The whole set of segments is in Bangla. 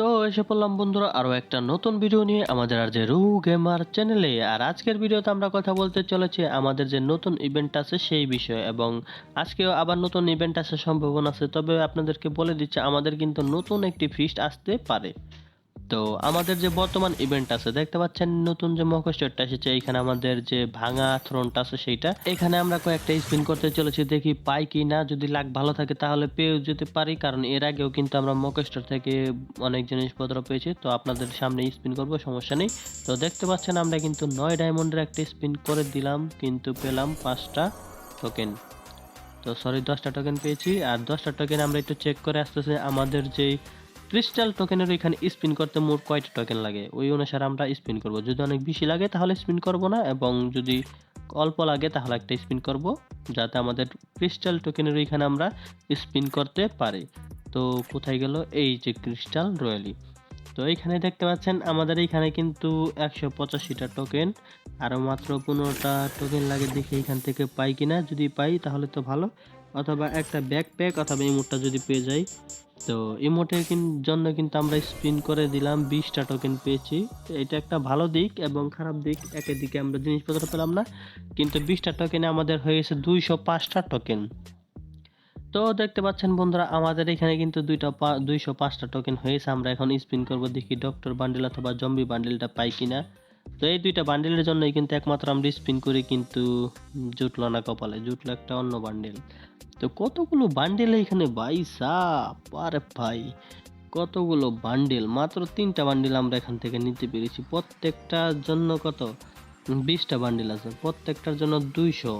তো এসে পড়লাম বন্ধুরা আরও একটা নতুন ভিডিও নিয়ে আমাদের আর যে রু গেমার চ্যানেলে আর আজকের ভিডিওতে আমরা কথা বলতে চলেছি আমাদের যে নতুন ইভেন্ট আছে সেই বিষয়ে এবং আজকেও আবার নতুন ইভেন্ট আসার সম্ভাবনা আছে। তবে আপনাদেরকে বলে দিচ্ছে, আমাদের কিন্তু নতুন একটি ফিস্ট আসতে পারে। তো আমাদের যে বর্তমান ইভেন্ট আছে, দেখতে পাচ্ছেন নতুন যে মকস্টারটা এসেছে, এখানে আমাদের যে ভাঙা থ্রোনটা আছে সেইটা। এখানে আমরা কয়েকটা স্পিন করতে চলেছি, দেখি পাই কি না যদি লাগ ভালো থাকে তাহলে পেয়েও যেতে পারি, কারণ এর আগেও কিন্তু আমরা মকস্টার থেকে অনেক জিনিসপত্র পেয়েছি। তো আপনাদের সামনে স্পিন করব, সমস্যা নেই। তো দেখতে পাচ্ছেন আমরা কিন্তু নয় ডায়মন্ডের একটা স্পিন করে দিলাম, কিন্তু পেলাম পাঁচটা টোকেন তো সরি দশটা টোকেন পেয়েছি। আর দশটা টোকেন আমরা একটু চেক করে আসতেছে, আমাদের যেই ক্রিস্টাল টোকেনের এখানে স্পিন করতে মোট কয়টা টোকেন লাগে? ওই অনুসারে আমরা স্পিন করব। যদি অনেক বেশি লাগে তাহলে স্পিন করব না, এবং যদি অল্প লাগে তাহলে একটা স্পিন করব, যাতে আমাদের ক্রিস্টাল টোকেনের এখানে আমরা স্পিন করতে পারি। তো কোথায় গেল? এই যে ক্রিস্টাল রয়্যালি তো এইখানে দেখতে পাচ্ছেন, আমাদের এইখানে কিন্তু একশো পঁচাশিটা টোকেন আরও মাত্র পনেরোটা টোকেন লাগে দেখি এখান থেকে পাই কিনা। যদি পাই তাহলে তো ভালো। অথবা একটা ব্যাকপ্যাক অথবা ইমোটটা যদি পেয়ে যাই। তো ইমোটের জন্য কিন্তু আমরা স্পিন করে দিলাম বিশটা টোকেন পেয়েছি। এটা একটা ভালো দিক এবং খারাপ দিক, একের দিকে আমরা জিনিসপত্র পেলাম না। কিন্তু বিশটা টোকেনে আমাদের হয়ে গেছে দুইশো পাঁচটা টোকেন তো দেখতে পাচ্ছেন বন্ধুরা, আমাদের এখানে কিন্তু দুইটা দুইশো পাঁচটা টোকেন হয়েছে আমরা এখন স্পিন করব দেখি ডক্টর বান্ডেল অথবা জম্বি বান্ডেলটা পাই কিনা। তো এই দুইটা বান্ডেলের জন্যই কিন্তু একমাত্র আমরা স্পিন করি কিন্তু জুটলো না কপালে, জুটলো একটা অন্য বান্ডেল তো কতগুলো বান্ডেল এখানে ভাই সাপ? আরে ভাই, কতগুলো বান্ডেল মাত্র তিনটা বান্ডেল আমরা এখান থেকে নিতে পেরেছি। প্রত্যেকটার জন্য কত? বিশটা বান্ডেল আছে। প্রত্যেকটার জন্য দুইশো।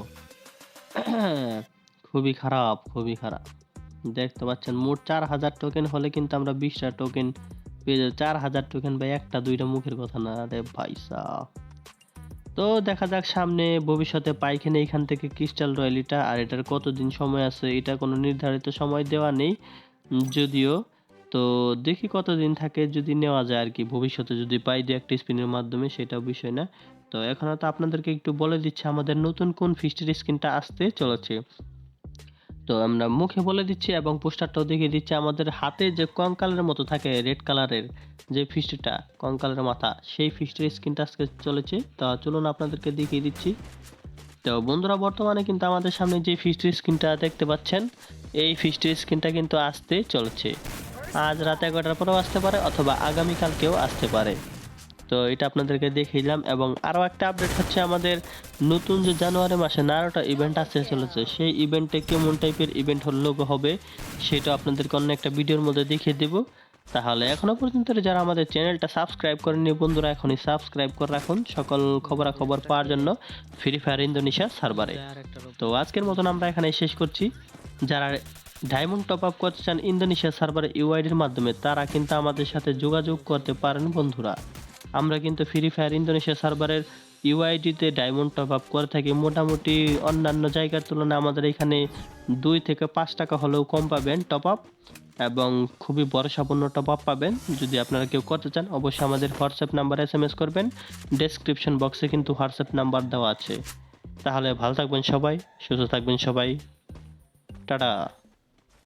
খুবই খারাপ খুবই খারাপ। দেখতে পাচ্ছেন, মোট চার হাজার টোকেন হলে কিন্তু আমরা বিশটা টোকেন পেয়ে যাব। চার হাজার টোকেন বা একটা, দুইটা মুখের কথা না রে ভাই তো দেখা যাক সামনে ভবিষ্যতে পাইখানে এখান থেকে ক্রিস্টাল রয়্যালিটা আর এটার কতদিন সময় আছে, এটা কোনো নির্ধারিত সময় দেওয়া নেই, যদিও। তো দেখি কতদিন থাকে যদি নেওয়া যায় আর কি, ভবিষ্যতে যদি পাই দু একটা স্পিনের মাধ্যমে, সেটাও বিষয় না। তো এখন তো আপনাদেরকে একটু বলে দিচ্ছি, আমাদের নতুন কোন ফিস্টের স্কিনটা আসতে চলেছে তো আমরা মুখে বলে দিচ্ছি এবং পোস্টারটাও দেখিয়ে দিচ্ছি, আমাদের হাতে যে কঙ্কালের মতো থাকে রেড কালারের যে ফিস্টটা কঙ্কালের মাথা, সেই ফিস্টের স্কিনটা আজকে চলেছে। তা চলুন আপনাদেরকে দেখিয়ে দিচ্ছি। তো বন্ধুরা, বর্তমানে কিন্তু আমাদের সামনে যে ফিস্টের স্ক্রিনটা দেখতে পাচ্ছেন, এই ফিস্টের স্ক্রিনটা কিন্তু আসতে চলেছে। আজ রাত এগারোটার পরেও আসতে পারে অথবা আগামীকালকেও আসতে পারে। তো এটা আপনাদেরকে দেখিয়ে দিলাম। এবং আরও একটা আপডেট হচ্ছে আমাদের নতুন যে জানুয়ারি মাসে নারোটা ইভেন্ট আসতে চলেছে, সেই ইভেন্টে কেমন টাইপের ইভেন্ট লোগো হবে, সেটা আপনাদেরকে অন্য একটা ভিডিওর মধ্যে দেখিয়ে দেব। তাহলে এখনও পর্যন্ত যারা আমাদের চ্যানেলটা সাবস্ক্রাইব করেননি, বন্ধুরা এখনই সাবস্ক্রাইব করে রাখুন। সকল খবরাখবর পাওয়ার জন্য ফ্রি ফায়ার ইন্দোনেশিয়া সার্ভারে তো আজকের মতন আমরা এখানে শেষ করছি। যারা ডায়মন্ড টপ আপ করতে চান ইন্দোনেশিয়া সার্ভারে ইউআইডির মাধ্যমে, তারা কিন্তু আমাদের সাথে যোগাযোগ করতে পারেন, বন্ধুরা। আমরা কিন্তু ফ্রি ফায়ার ইন্দোনেশিয়া সার্ভারের ইউআইডিতে ডায়মন্ড টপ আপ করে থাকি। মোটামুটি অন্যান্য জায়গার তুলনায় আমাদের এখানে দুই থেকে পাঁচ টাকা হলেও কম পাবেন টপ আপ এবং খুবই ভরসাপূর্ণ টপ আপ পাবেন। যদি আপনারা কেউ করতে চান, অবশ্যই আমাদের হোয়াটসঅ্যাপ নাম্বারে এস এম এস করবেন ডেসক্রিপশন বক্সে কিন্তু হোয়াটসঅ্যাপ নাম্বার দেওয়া আছে। তাহলে ভালো থাকবেন সবাই, সুস্থ থাকবেন সবাই। টাটা।